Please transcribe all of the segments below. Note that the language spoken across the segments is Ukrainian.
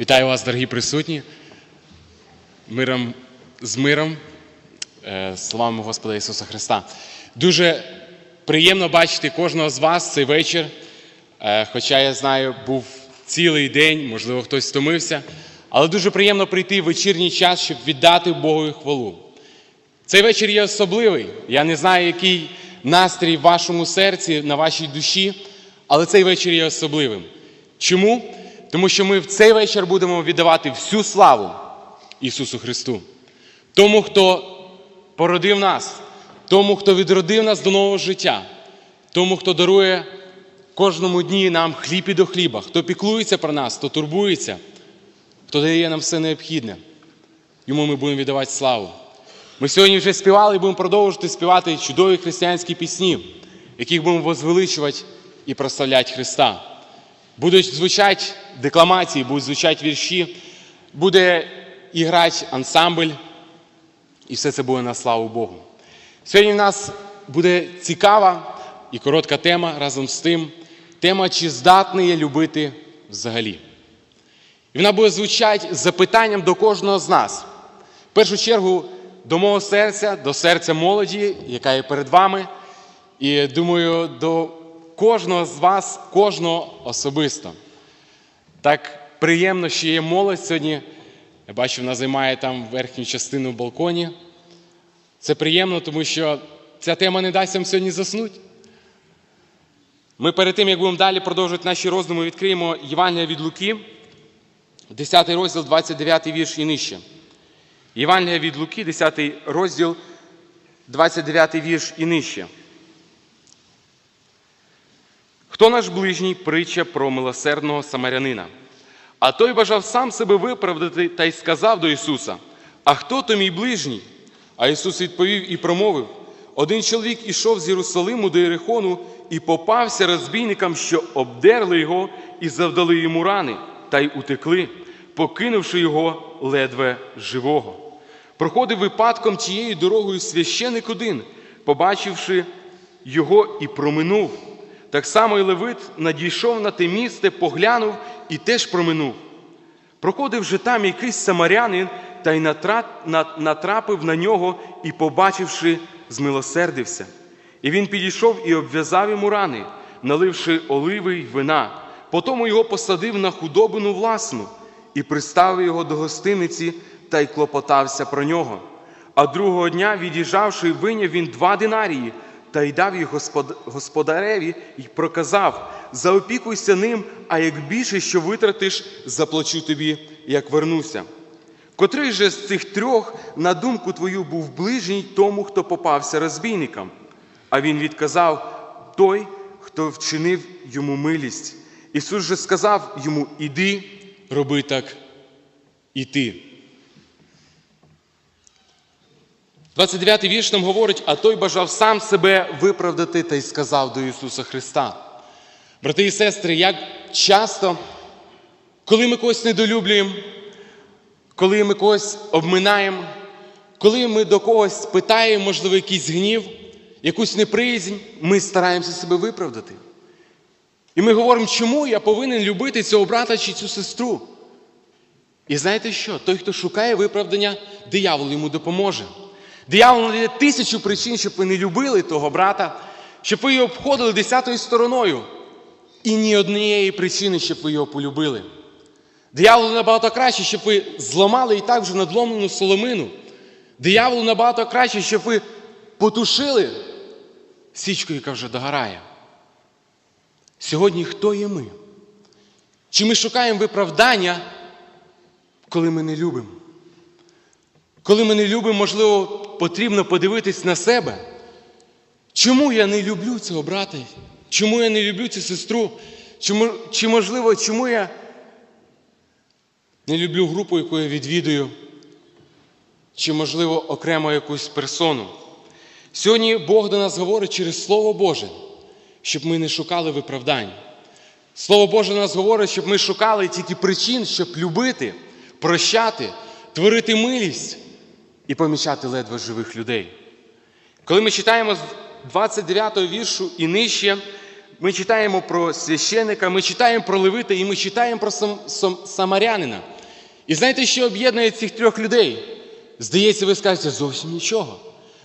Вітаю вас, дорогі присутні. Миром з миром, е, словами Господа Ісуса Христа. Дуже приємно бачити кожного з вас цей вечір. Е, Хоча я знаю, був цілий день, можливо, хтось стомився. Але дуже приємно прийти в вечірній час, щоб віддати Богу хвалу. Цей вечір є особливий. Я не знаю, який настрій в вашому серці, на вашій душі, але цей вечір є особливим. Чому? Тому що ми в цей вечір будемо віддавати всю славу Ісусу Христу, тому, хто породив нас, тому, хто відродив нас до нового життя, тому, хто дарує кожному дні нам хліб і до хліба, хто піклується про нас, хто турбується, хто дає нам все необхідне. Йому ми будемо віддавати славу. Ми сьогодні вже співали і будемо продовжувати співати чудові християнські пісні, яких будемо возвеличувати і прославляти Христа. Будуть звучати декламації, будуть звучати вірші, буде і грати ансамбль, і все це буде на славу Богу. Сьогодні в нас буде цікава і коротка тема разом з тим. Тема, чи здатний я любити взагалі. І вона буде звучати з запитанням до кожного з нас. В першу чергу до мого серця, до серця молоді, яка є перед вами. І думаю, до кожного з вас, кожного особисто. Так приємно, що є молодь сьогодні. Я бачу, вона займає там верхню частину в балконі. Це приємно, тому що ця тема не дасть вам сьогодні заснути. Ми перед тим, як будемо далі продовжувати наші роздуми, відкриємо Євангелія від Луки, 10 розділ, 29 вірш і нижче. Євангелія від Луки, 10 розділ, 29 вірш і нижче. Хто наш ближній притча про милосердного самарянина? А той бажав сам себе виправдати та й сказав до Ісуса: А хто то мій ближній? А Ісус відповів і промовив: один чоловік ішов з Єрусалиму до Єрихону і попався розбійникам, що обдерли його і завдали йому рани, та й утекли, покинувши його ледве живого. Проходив випадком тією дорогою священик один, побачивши його і проминув. Так само і Левит надійшов на те місце, поглянув і теж проминув. Проходив же там якийсь самарянин та й натрапив на нього і, побачивши, змилосердився. І він підійшов і обв'язав йому рани, наливши оливи й вина. Потім його посадив на худобину власну і приставив його до гостиниці та й клопотався про нього. А другого дня, від'їжджавши, виняв він два динарії та й дав їх господ- господареві і проказав: заопікуйся ним, а як більше, що витратиш, заплачу тобі, як вернуся. Котрий же з цих трьох, на думку твою, був ближній тому, хто попався розбійникам? А він відказав той, хто вчинив йому милість. Ісус же сказав йому: Іди, роби так і ти. 29-й вірш нам говорить, а той бажав сам себе виправдати та й сказав до Ісуса Христа. Брати і сестри, як часто, коли ми когось недолюблюємо, коли ми когось обминаємо, коли ми до когось питаємо, можливо, якийсь гнів, якусь неприязнь, ми стараємося себе виправдати. І ми говоримо, чому я повинен любити цього брата чи цю сестру. І знаєте що? Той, хто шукає виправдання, диявол йому допоможе. Диявол знайде тисячу причин, щоб ви не любили того брата, щоб ви його обходили десятою стороною. І ні однієї причини, щоб ви його полюбили. Дияволу набагато краще, щоб ви зламали і так вже надломлену соломину. Дияволу набагато краще, щоб ви потушили січку, яка вже догорає. Сьогодні хто є ми? Чи ми шукаємо виправдання, коли ми не любимо? Коли ми не любимо, можливо, потрібно подивитись на себе. Чому я не люблю цього брата? Чому я не люблю цю сестру? Чому, чи, можливо, чому я не люблю групу, яку я відвідую? Чи, можливо, окремо якусь персону? Сьогодні Бог до нас говорить через Слово Боже, щоб ми не шукали виправдань. Слово Боже нас говорить, щоб ми шукали тільки причин, щоб любити, прощати, творити милість і помічати ледве живих людей. Коли ми читаємо з 29 віршу і нижче, ми читаємо про священика, ми читаємо про Левита і ми читаємо про сам, сам, самарянина. І знаєте, що об'єднує цих трьох людей? Здається, ви скажете, зовсім нічого.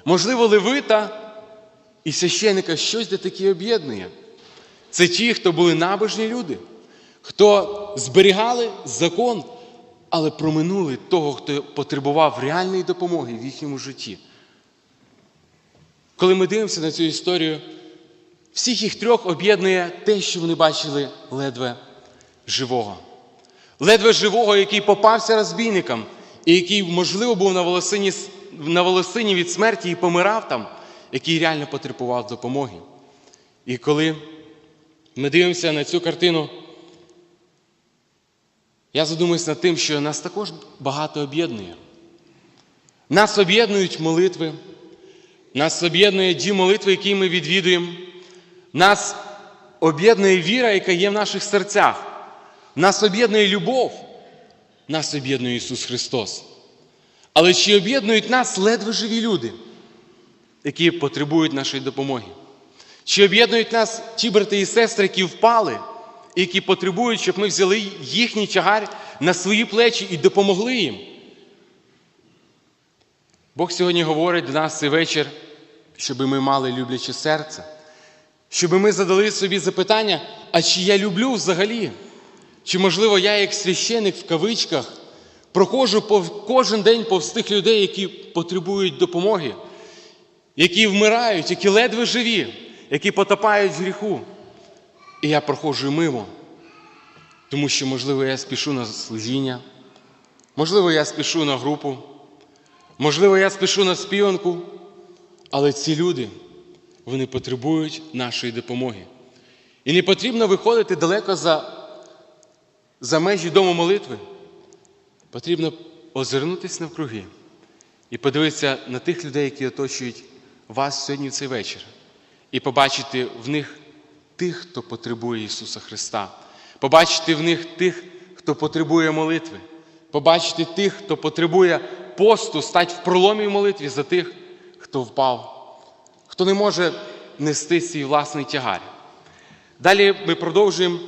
Можливо, левита і священника щось де таке об'єднує. Це ті, хто були набожні люди, хто зберігали закон, але проминули того, хто потребував реальної допомоги в їхньому житті. Коли ми дивимося на цю історію, всіх їх трьох об'єднує те, що вони бачили ледве живого. Ледве живого, який попався розбійникам, і який, можливо, був на волосині, на волосині від смерті і помирав там, який реально потребував допомоги. І коли ми дивимося на цю картину, я задумуюсь над тим, що нас також багато об'єднує. Нас об'єднують молитви, нас об'єднує ті молитви, які ми відвідуємо. Нас об'єднує віра, яка є в наших серцях. Нас об'єднує любов, нас об'єднує Ісус Христос. Але чи об'єднують нас ледве живі люди, які потребують нашої допомоги? Чи об'єднують нас ті брати і сестри, які впали, які потребують, щоб ми взяли їхній тягар на свої плечі і допомогли їм? Бог сьогодні говорить до нас цей вечір, щоб ми мали любляче серце, щоб ми задали собі запитання, а чи я люблю взагалі? Чи, можливо, я, як священик в кавичках, проходжу кожен день повз тих людей, які потребують допомоги, які вмирають, які ледве живі, які потопають в гріху. І я проходжу мимо, тому що, можливо, я спішу на служіння, можливо, я спішу на групу, можливо, я спішу на співанку, але ці люди, вони потребують нашої допомоги. І не потрібно виходити далеко за за межі дому молитви, потрібно озирнутися навкруги і подивитися на тих людей, які оточують вас сьогодні в цей вечір, і побачити в них тих, хто потребує Ісуса Христа, побачити в них тих, хто потребує молитви, побачити тих, хто потребує посту, стати в проломі в молитві за тих, хто впав, хто не може нести свій власний тягар. Далі ми продовжуємо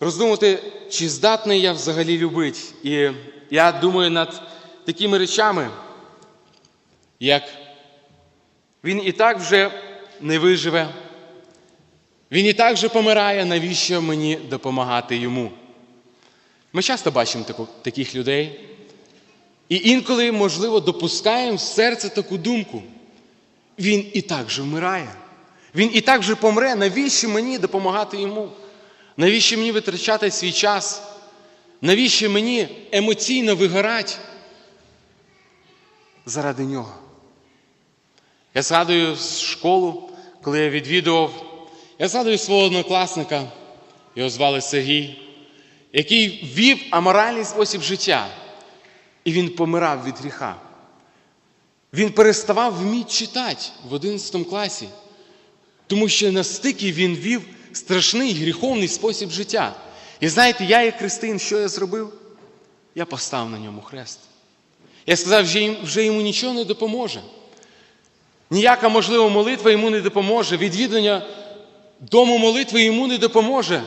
роздумати, чи здатний я взагалі любити. І я думаю над такими речами, як він і так вже не виживе, він і так вже помирає, навіщо мені допомагати йому? Ми часто бачимо таку, таких людей. І інколи, можливо, допускаємо в серце таку думку. Він і так же вмирає. Він і так же помре, навіщо мені допомагати йому? Навіщо мені витрачати свій час? Навіщо мені емоційно вигорати заради нього? Я згадую школу, коли я відвідував, я згадую свого однокласника, його звали Сергій, який вів аморальний спосіб життя, і він помирав від гріха. Він переставав вміти читати в 11 класі, тому що на стикі він вів страшний гріховний спосіб життя. І знаєте, я, як християнин, що я зробив? Я поставив на ньому хрест. Я сказав, що вже йому нічого не допоможе. Ніяка можлива молитва йому не допоможе. Відвідання дому молитви йому не допоможе.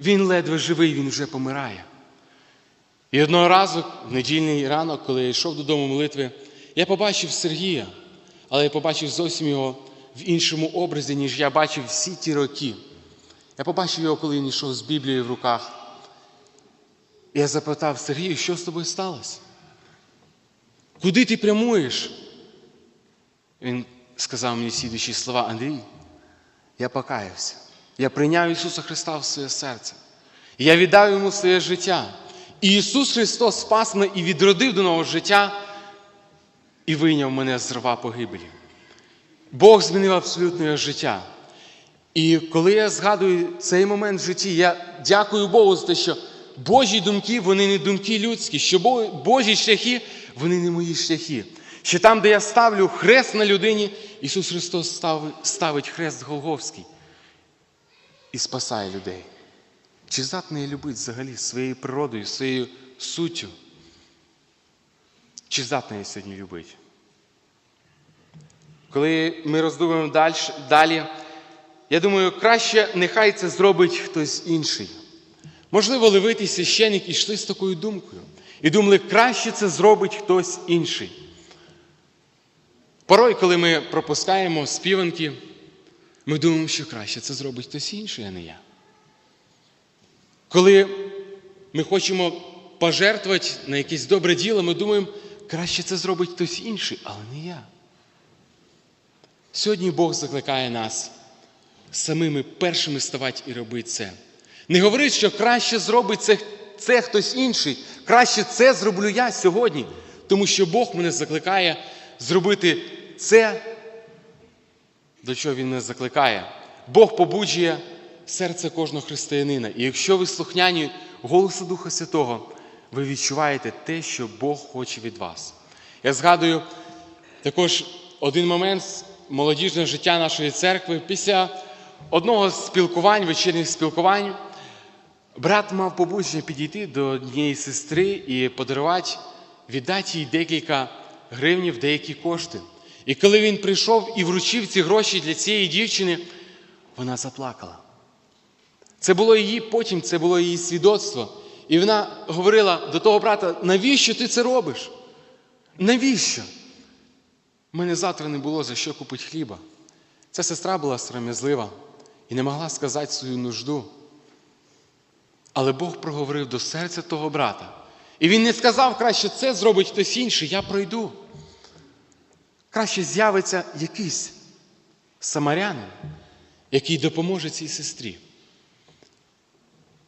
Він ледве живий, він вже помирає. І одного разу, в недільний ранок, коли я йшов додому молитви, я побачив Сергія, але я побачив зовсім його в іншому образі, ніж я бачив всі ті роки. Я побачив його, коли він йшов з Біблією в руках. Я запитав Сергію, що з тобою сталося? Куди ти прямуєш? Він сказав мені слідуючі слова, Андрій, я покаявся. Я прийняв Ісуса Христа в своє серце. Я віддав йому своє життя. І Ісус Христос спас мене і відродив до нового життя і вийняв мене з рва погибелі. Бог змінив абсолютно його життя. І коли я згадую цей момент в житті, я дякую Богу за те, що Божі думки, вони не думки людські, що Божі шляхи, вони не мої шляхи. Що там, де я ставлю хрест на людині, Ісус Христос ставить, хрест Голговський і спасає людей. Чи здатний я любити взагалі своєю природою, своєю суттю? Чи здатний я сьогодні любити? Коли ми роздумуємо далі, я думаю, краще нехай це зробить хтось інший. Можливо, левити священик ішли з такою думкою і думали, краще це зробить хтось інший. Порой, коли ми пропускаємо співанки, ми думаємо, що краще це зробить хтось інший, а не я. Коли ми хочемо пожертвувати на якесь добре діло, ми думаємо, краще це зробить хтось інший, але не я. Сьогодні Бог закликає нас самими першими ставати і робити це. Не говорить, що краще зробить це, це хтось інший, краще це зроблю я сьогодні, тому що Бог мене закликає зробити це, до чого Він мене закликає. Бог побуджує серце кожного християнина. І якщо ви слухняні голосу Духа Святого, ви відчуваєте те, що Бог хоче від вас. Я згадую також один момент з молодіжного життя нашої церкви. Після одного з спілкувань, вечірніх спілкувань, брат мав побудження підійти до однієї сестри і подарувати, віддати їй декілька гривнів, деякі кошти. І коли він прийшов і вручив ці гроші для цієї дівчини, вона заплакала. Це було її потім, це було її свідоцтво. І вона говорила до того брата: навіщо ти це робиш? Навіщо? У мене завтра не було за що купити хліба. Ця сестра була сором'язлива і не могла сказати свою нужду. Але Бог проговорив до серця того брата. І він не сказав, краще це зробить хтось інший, я пройду. Краще з'явиться якийсь самарянин, який допоможе цій сестрі.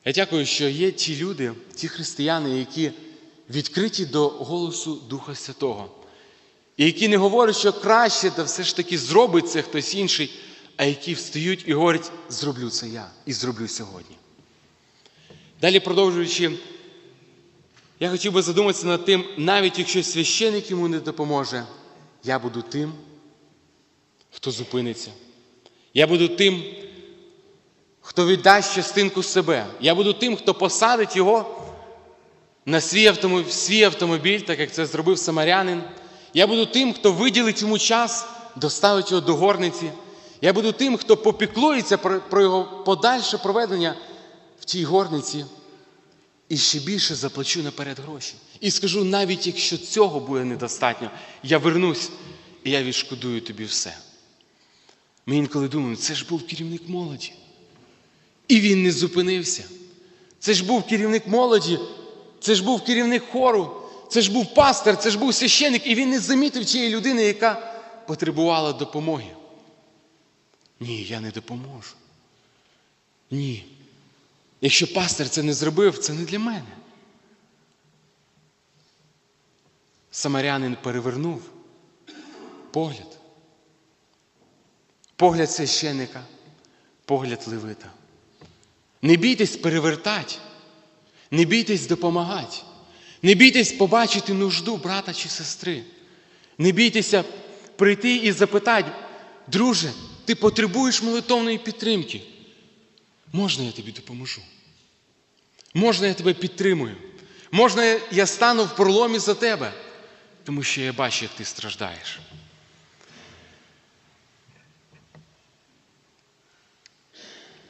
Я дякую, що є ті люди, ті християни, які відкриті до голосу Духа Святого, і які не говорять, що краще та все ж таки зробить це хтось інший, а які встають і говорять, зроблю це я і зроблю сьогодні. Далі продовжуючи, я хотів би задуматися над тим, навіть якщо священик йому не допоможе, я буду тим, хто зупиниться. Я буду тим, хто віддасть частинку себе. Я буду тим, хто посадить його на свій автомобіль, свій автомобіль, так як це зробив самарянин. Я буду тим, хто виділить йому час, доставить його до горниці. Я буду тим, хто попіклується про, про його подальше проведення в тій горниці. І ще більше заплачу наперед гроші. І скажу, навіть якщо цього буде недостатньо, я вернусь і я відшкодую тобі все. Ми інколи думаємо, це ж був керівник молоді. І він не зупинився. Це ж був керівник молоді, це ж був керівник хору, це ж був пастор, це ж був священик, і він не замітив тієї людини, яка потребувала допомоги. Ні, я не допоможу. Ні. Якщо пастор це не зробив, це не для мене. Самарянин перевернув погляд. Погляд священика, погляд левита. Не бійтесь перевертати, не бійтесь допомагати, не бійтесь побачити нужду брата чи сестри. Не бійтеся прийти і запитати, друже, ти потребуєш молитовної підтримки. Можна я тобі допоможу? Можна я тебе підтримую? Можна я стану в проломі за тебе, тому що я бачу, як ти страждаєш.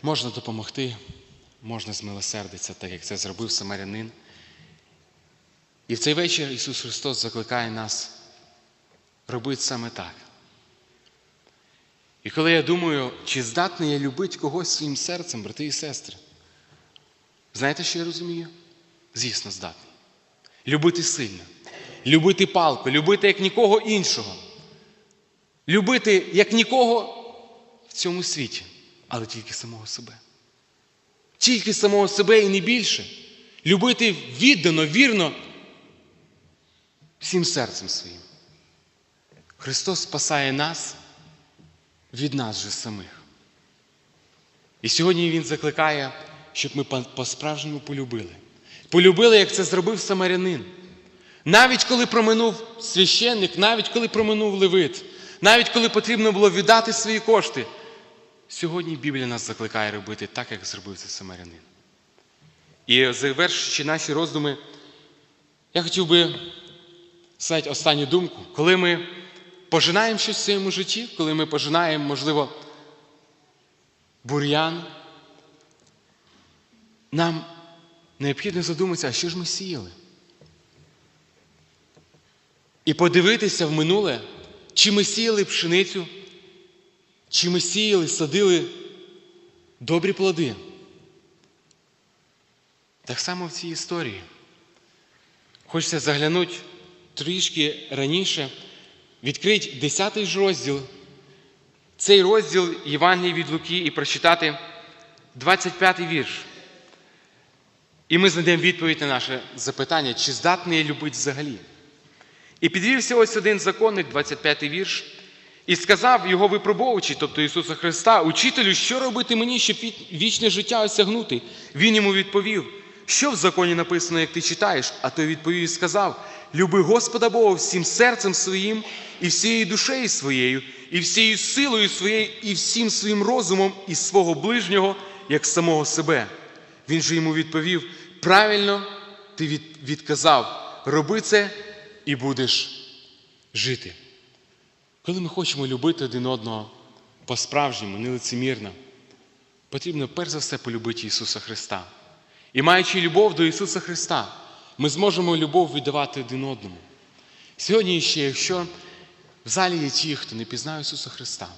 Можна допомогти, можна змилосердитися, так як це зробив самарянин. І в цей вечір Ісус Христос закликає нас робити саме так. І коли я думаю, чи здатний я любити когось своїм серцем, брати і сестри, знаєте, що я розумію? Звісно, здатний. Любити сильно, любити палко, любити як нікого іншого. Любити як нікого в цьому світі, але тільки самого себе. Тільки самого себе і не більше. Любити віддано, вірно, всім серцем своїм. Христос спасає нас від нас же самих. І сьогодні Він закликає, щоб ми по-справжньому полюбили. Полюбили, як це зробив самарянин. Навіть коли проминув священник, навіть коли проминув левит, навіть коли потрібно було віддати свої кошти. Сьогодні Біблія нас закликає робити так, як зробив це самарянин. І завершуючи наші роздуми, я хотів би сказати останню думку, коли ми пожинаємо щось в своєму житті, коли ми пожинаємо, можливо, бур'ян, нам необхідно задуматися, а що ж ми сіяли? І подивитися в минуле, чи ми сіяли пшеницю, чи ми сіяли, садили добрі плоди. Так само в цій історії. Хочеться заглянути трішки раніше, відкрити 10 ж розділ, цей розділ Євангелії від Луки і прочитати 25 вірш. І ми знайдемо відповідь на наше запитання, чи здатний я любити взагалі. І підвівся ось один законник, 25 вірш, і сказав його випробовуючи, тобто Ісуса Христа, учителю, що робити мені, щоб вічне життя осягнути? Він йому відповів, що в законі написано, як ти читаєш, а той відповів і сказав: Люби Господа Бога всім серцем своїм, і всією душею своєю, і всією силою своєю, і всім своїм розумом, і свого ближнього, як самого себе. Він же йому відповів: правильно ти від- відказав, роби це і будеш жити. Коли ми хочемо любити один одного по-справжньому, нелицемірно, потрібно перш за все полюбити Ісуса Христа. І маючи любов до Ісуса Христа, ми зможемо любов віддавати один одному. Сьогодні ще, якщо в залі є ті, хто не пізнає Ісуса Христа,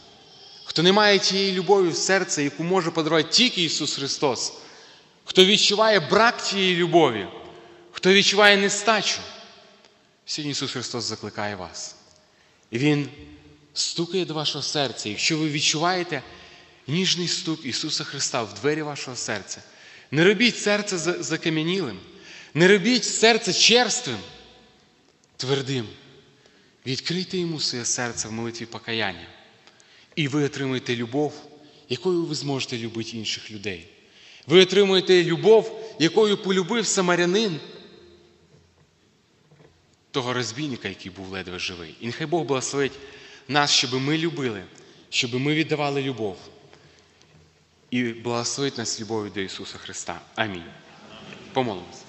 хто не має тієї любові в серці, яку може подарувати тільки Ісус Христос, хто відчуває брак тієї любові, хто відчуває нестачу, сьогодні Ісус Христос закликає вас. І Він стукає до вашого серця. Якщо ви відчуваєте ніжний стук Ісуса Христа в двері вашого серця, не робіть серце закам'янілим, не робіть серце черствим, твердим. Відкрийте йому своє серце в молитві покаяння. І ви отримаєте любов, якою ви зможете любити інших людей. Ви отримуєте любов, якою полюбив самарянин того розбійника, який був ледве живий. І нехай Бог благословить нас, щоб ми любили, щоб ми віддавали любов. І благословить нас любов'ю до Ісуса Христа. Амінь. Помолимося.